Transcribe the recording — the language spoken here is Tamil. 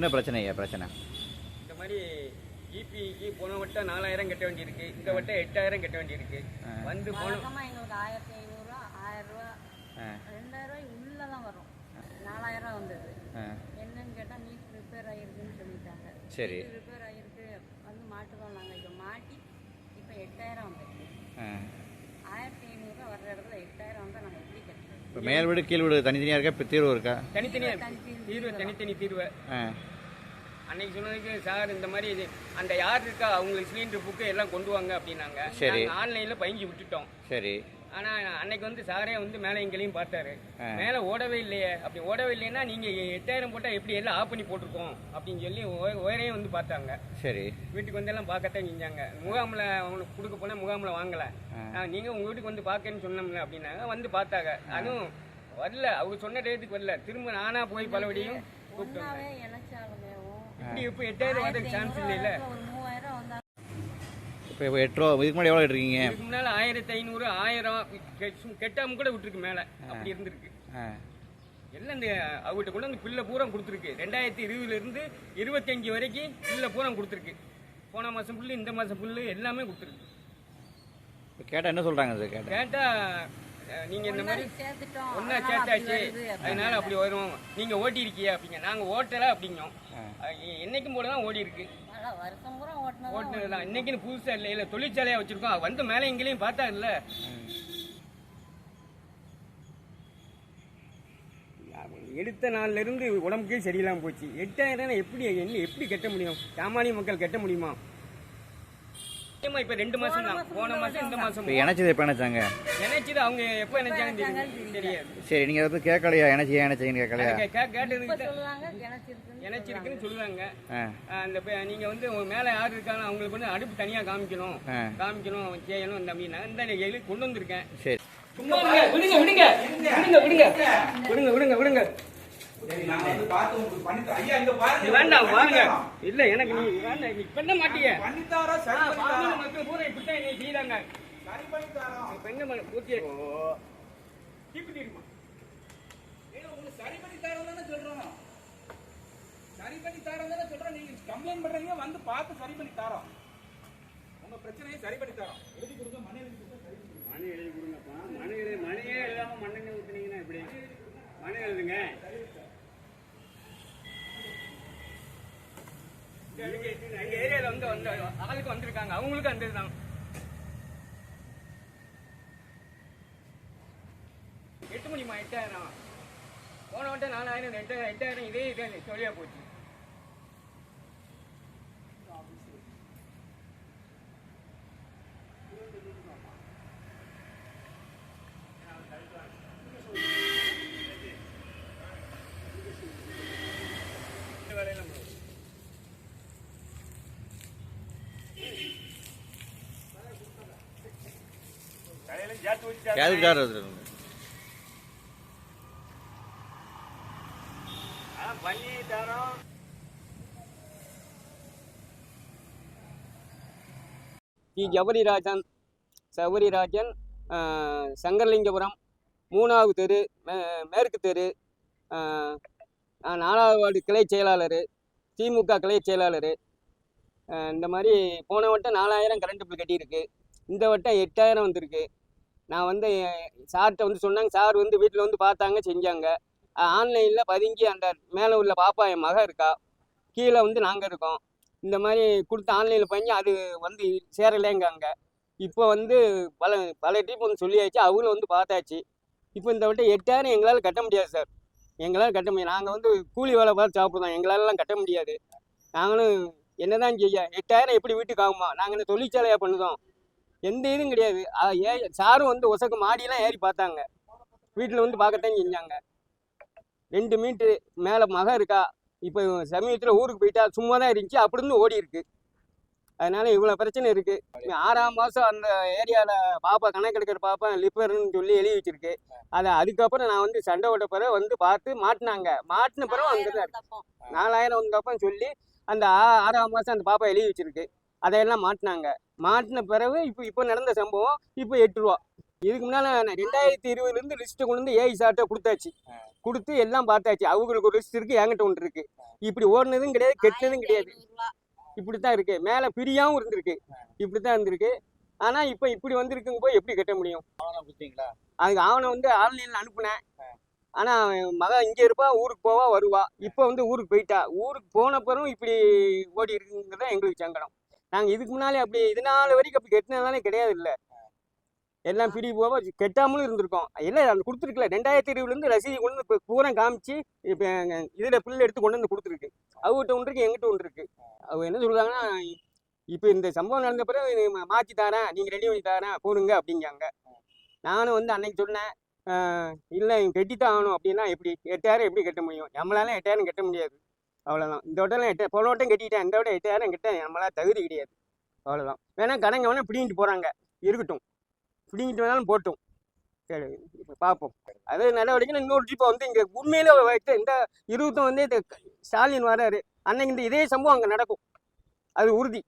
என்ன பிரச்சனையா பிரச்சனை? இந்த மாதிரி இபிக்கு போன வட்டம் நாலாயிரம் கட்ட வேண்டியிருக்கு. இந்த வட்டம் எட்டாயிரம் கட்ட வேண்டியிருக்கு. வந்து போன வழக்கமாக எங்களுக்கு ஆயிரத்தி ஐநூறுரூவா ஆயிரம் ரூபா ரெண்டாயிரம் ரூபாய் உள்ளே தான் வரும். நாலாயிரம் ரூபா வந்தது என்னன்னு கேட்டால் நீட் ரிப்பேர் ஆகிருக்குன்னு சொல்லிட்டாங்க. சரி. ரிப்பேர் ஆகிருக்கு வந்து மாட்டுறோம் நாங்கள் இப்போ மாட்டி இப்போ எட்டாயிரம் வந்துருக்கு. ஆயிரத்தி ஐநூறுரூவா வர்ற இடத்துல எட்டாயிரம் வந்தால் நாங்கள் எப்படி கட்டுறது இப்போ மேல் வீடு கீழ் வீடு தனித்தனியாக இருக்கா? இப்போ தீர்வு இருக்கா? தனித்தனியா தனித்தனி தீர்வு தனித்தனி தீர்வு. அன்னைக்கு சொன்னதுக்கு சார் இந்த மாதிரி இது அந்த யார் இருக்கா அவங்களுக்கு சிலிண்டர் புக்கு எல்லாம் கொண்டு வாங்க அப்படின்னாங்க. சரி. ஆன்லைனில் பயஞ்சு விட்டுட்டோம். சரி. ஆனால் அன்னைக்கு வந்து சாரே வந்து மேலே எங்களையும் பார்த்தாரு. மேலே ஓடவே இல்லையே. அப்படி ஓடவே இல்லைன்னா நீங்கள் எட்டாயிரம் போட்டால் எப்படி எல்லாம் ஆஃப் பண்ணி போட்டிருக்கோம்? அப்படின்னு சொல்லி ஒயரையும் வந்து பார்த்தாங்க. சரி. வீட்டுக்கு வந்து எல்லாம் பார்க்கத்தான் செஞ்சாங்க. முகாமில் அவங்களுக்கு கொடுக்க போனால் முகாமில் வாங்கலை. ஆ. நீங்கள் உங்கள் வீட்டுக்கு வந்து பார்க்கன்னு சொன்னோம்ல அப்படின்னாங்க. வந்து பார்த்தாங்க. அதுவும் வரல. அவங்க சொன்ன டேட்டுக்கு வரல. திரும்ப நானாக போய் பலபடியும் கூப்பிட்டு இப்படி இப்போ எட்டாயிரம் வரதுக்கு சான்ஸ் இல்லை இல்லை ஒரு மூவாயிரம் வந்தால் இப்போ எட்டு ரூபா இதுக்கு முன்னாடி எவ்வளோ இருக்கீங்க இதுக்கு முன்னால் ஆயிரத்தி ஐநூறு ஆயிரம் கெட்டாம கூட விட்டுருக்கு மேலே. அப்படி இருந்திருக்கு. எல்லாம் இந்த அவங்ககிட்ட கொண்டு வந்து பில்லை பூரா கொடுத்துருக்கு. ரெண்டாயிரத்தி இருபதுல இருந்து இருபத்தஞ்சு வரைக்கும் பில்லை பூரா கொடுத்துருக்கு. போன மாதம் புல்லு இந்த மாதம் புல்லு எல்லாமே கொடுத்துருக்கு. கேட்டால் என்ன சொல்கிறாங்க அது கேட்டால் நீங்கள் இந்த மாதிரி அப்படி சேர்த்தாச்சு. அதனால அப்படி வரும். நீங்கள் ஓட்டி இருக்கியா அப்படிங்க. நாங்கள் ஓட்டலை அப்படிங்கோம் என்னைக்கும் போல தான் ஓடி இருக்கு அதான் வருஷம் பூரா ஓட்டினது ஓட்டுனது தான். இன்னைக்குன்னு புதுசாக இல்லை. இல்லை தொழிற்சாலையாக வச்சுருக்கோம். வந்து மேலே எங்கேயும் பார்த்தா இல்லை எடுத்த நாள்ல இருந்து உடம்புக்கே சரியில்லாம போச்சு. எட்டாயிரம் எப்படி என்ன எப்படி கட்ட முடியும்? சாமானிய மக்கள் கட்ட முடியுமா? இப்ப ரெண்டு மாசம் தான் போன மாசம் இந்த மாசம் இப்போ இணைச்சது எப்போ இணைச்சாங்க? நினைச்சது அவங்க எப்ப நினைச்சாங்கன்னு தெரியாது. சரி நீங்கள் அதை போய் கேட்கலையா? இணைச்சி இணைச்சிங்கன்னு கேட்கலையா? கேட்டதுக்கு இணைச்சிருக்குன்னு சொல்லுவாங்க. அந்த பே- நீங்க வந்து மேல யார் இருக்காங்க அவங்களுக்கு வந்து அடுப்பு தனியா காமிக்கணும். காமிக்கணும் செய்யணும் இந்த அப்படின்னா. இந்த எழுதி கொண்டு வந்திருக்கேன். சரி. சும்மா. விடுங்க விடுங்க. விடுங்க விடுங்க. விடுங்க விடுங்க விடுங்க. இல்ல எனக்கு நீ நீ பண்ண மாட்டீங்க பூரா இப்படித்தான் என்னை செய்யறாங்க. பெண்ண பூர்த்தி தீப்பு தீருமா சரி பண்ணித்தரோம் தானே சொல்றோம். சரி பண்ணித்தரோம் தானே சொல்றோம். நீங்க complaint பண்றீங்க, வந்து பார்த்து சரி பண்ணி தரோம். உங்க பிரச்சனையை சரி பண்ணி தரோம். எழுதி கொடுங்க, மணி எழுதி கொடுங்க, சரி பண்ணி தரோம். மணி எழுதி கொடுங்கப்பா மணி எழுதி மணியே இல்லாம மண்ணெண்ணெய் ஊத்துனீங்கன்னா எப்படி மணி எழுதுங்க வந்து வந்த ஆளுக்கு வந்திருக்காங்க. அவங்களுக்கு அந்த இதுதான். எட்டு மணிமா எட்டாயிரம் போன வட்டம் நாலாயிரம் எட்டாயிரம் எட்டாயிரம் இதே இதே சொல்லியா போச்சு இந்த வேலையெல்லாம் முடியாது. கடையில ஜாத்து வச்சு கேதுக்கு டி ஜபரிராஜன் சங்கரலிங்கபுரம் மூணாவது தெரு மே- மேற்கு தெரு நாலாவது வார்டு கிளை செயலாளர் திமுக கிளை செயலாளர். இந்த மாதிரி போன வட்டம் நாலாயிரம் கரண்ட் பில் கட்டியிருக்கு. இந்த வட்டம் எட்டாயிரம் வந்திருக்கு. நான் வந்து சார்கிட்ட வந்து சொன்னாங்க சார் வந்து வீட்டில் வந்து பார்த்தாங்க செஞ்சாங்க. ஆன்லைனில் பதுங்கி அந்த மேலே உள்ள பாப்பா என் மக இருக்கா கீழே வந்து நாங்கள் இருக்கோம். இந்த மாதிரி கொடுத்து ஆன்லைனில் பண்ணி அது வந்து சேரலைங்காங்க இப்போ வந்து பல பல டீம் வந்து சொல்லியாச்சு அவங்களும் வந்து பார்த்தாச்சு. இப்போ இந்த வட்டம் எட்டாயிரம் எங்களால் கட்ட முடியாது சார். எங்களால் கட்ட முடியாது. நாங்கள் வந்து கூலி வேலை பார்த்து சாப்பிடுவோம் எங்களாலலாம் கட்ட முடியாது. நாங்களும் என்னதான் செய்ய எட்டாயிரம் எப்படி வீட்டுக்கு ஆகுமா? நாங்கள் இந்த தொழிற்சாலையாக பண்ணுதோம்? எந்த இதுவும் கிடையாது. ஏ சாரும் வந்து ஒசக்கு மாடியெல்லாம் ஏறி பார்த்தாங்க. வீட்டில் வந்து பார்க்கத்தான் செஞ்சாங்க. ரெண்டு மீட்ரு மேலே மகன் இருக்கா இப்போ சமீபத்தில் ஊருக்கு போயிட்டா சும்மா தான் இருந்துச்சு அப்படி இருந்து ஓடி இருக்கு. அதனால இவ்வளோ பிரச்சனை இருக்கு. ஆறாம் மாதம் அந்த ஏரியாவில் பாப்பா கணக்கெடுக்கிற பாப்பா லிப்பர்னு சொல்லி எழுதி வச்சிருக்கு. அதை அதுக்கப்புறம் நான் வந்து சண்டை ஓட்ட பிறகு வந்து பார்த்து மாட்டினாங்க. மாட்டின பிறகு அங்கே தான் நாலாயிரம் வந்தப்போ. சொல்லி அந்த ஆறாம் மாதம் அந்த பாப்பா எழுதி வச்சிருக்கு. அதையெல்லாம் மாட்டினாங்க. மாட்டின பிறகு இப்போ இப்போ நடந்த சம்பவம் இப்போ எட்டு ரூபா. இதுக்கு முன்னால ரெண்டாயிரத்தி இருபதுல இருந்து லிஸ்ட் கொண்டு வந்து ஏஐ சார்ட்ட கொடுத்தாச்சு. கொடுத்து எல்லாம் பார்த்தாச்சு. அவங்களுக்கு ஒரு லிஸ்ட் இருக்கு என்கிட்ட ஒன்று இருக்கு. இப்படி ஓடுனதும் கிடையாது கெட்டினதும் கிடையாது. இப்படித்தான் இருக்கு. மேல பிரியாவும் இருந்திருக்கு. இப்படித்தான் இருந்திருக்கு. ஆனா இப்ப இப்படி வந்திருக்குங்க போய் எப்படி கட்ட முடியும்? கொடுத்தீங்களா? அதுக்கு அவனை வந்து ஆன்லைன்ல அனுப்புனேன். ஆனா அவன் மக இங்க இருப்பா ஊருக்கு போவா வருவா. இப்போ வந்து ஊருக்கு போயிட்டா. ஊருக்கு போன பிறகும் இப்படி ஓடி இருக்குங்கிறது தான் எங்களுக்கு சங்கடம். நாங்க இதுக்கு முன்னாலே அப்படி இது நாள் வரைக்கும் அப்படி கெட்டினதாலே கிடையாது இல்ல எல்லாம் பிடி போவா கெட்டாமலும் இருந்திருக்கோம். இல்லை அது கொடுத்துருக்கல. ரெண்டாயிரத்தி இருபதுலேருந்து ரசீது கொண்டு வந்து இப்போ பூரா காமிச்சு இப்போ இதில் பில்லு எடுத்து கொண்டு வந்து கொடுத்துருக்கு. அவங்ககிட்ட ஒன்று இருக்கு எங்கிட்ட ஒன்று இருக்கு. அவங்க என்ன சொல்றாங்கன்னா இப்போ இந்த சம்பவம் நடந்த பிறகு இது மா- மாத்தி தரேன் நீங்கள் ரெடி பண்ணி தரேன் போடுங்க அப்படிங்காங்க. நானும் வந்து அன்னைக்கு சொன்னேன் இல்லை கட்டி தான் ஆகணும் அப்படின்னா எப்படி? எட்டாயிரம் எப்படி கட்ட முடியும்? நம்மளால எட்டாயிரம் கட்ட முடியாது. அவ்வளோதான் இந்த வட்டம் எட்ட போன வட்டம் கட்டிக்கிட்டேன். இந்த வட்டம் எட்டாயிரம் கட்ட நம்மளால் தகுதி கிடையாது. அவ்வளோதான் வேணா கடைங்க வேணால் பிடிங்கிட்டு போகிறாங்க இருக்கட்டும். பிடிங்கிட்டு வேணாலும் போட்டும். சரி பார்ப்போம் அது நடவடிக்கை இன்னொரு ஜீப்பை வந்து இங்கே உண்மையிலே வைத்து இந்த இருபத்தும் வந்து இந்த ஸ்டாலின் வராரு அன்னைக்கு இந்த இதே சம்பவம் அங்கே நடக்கும். அது உறுதி.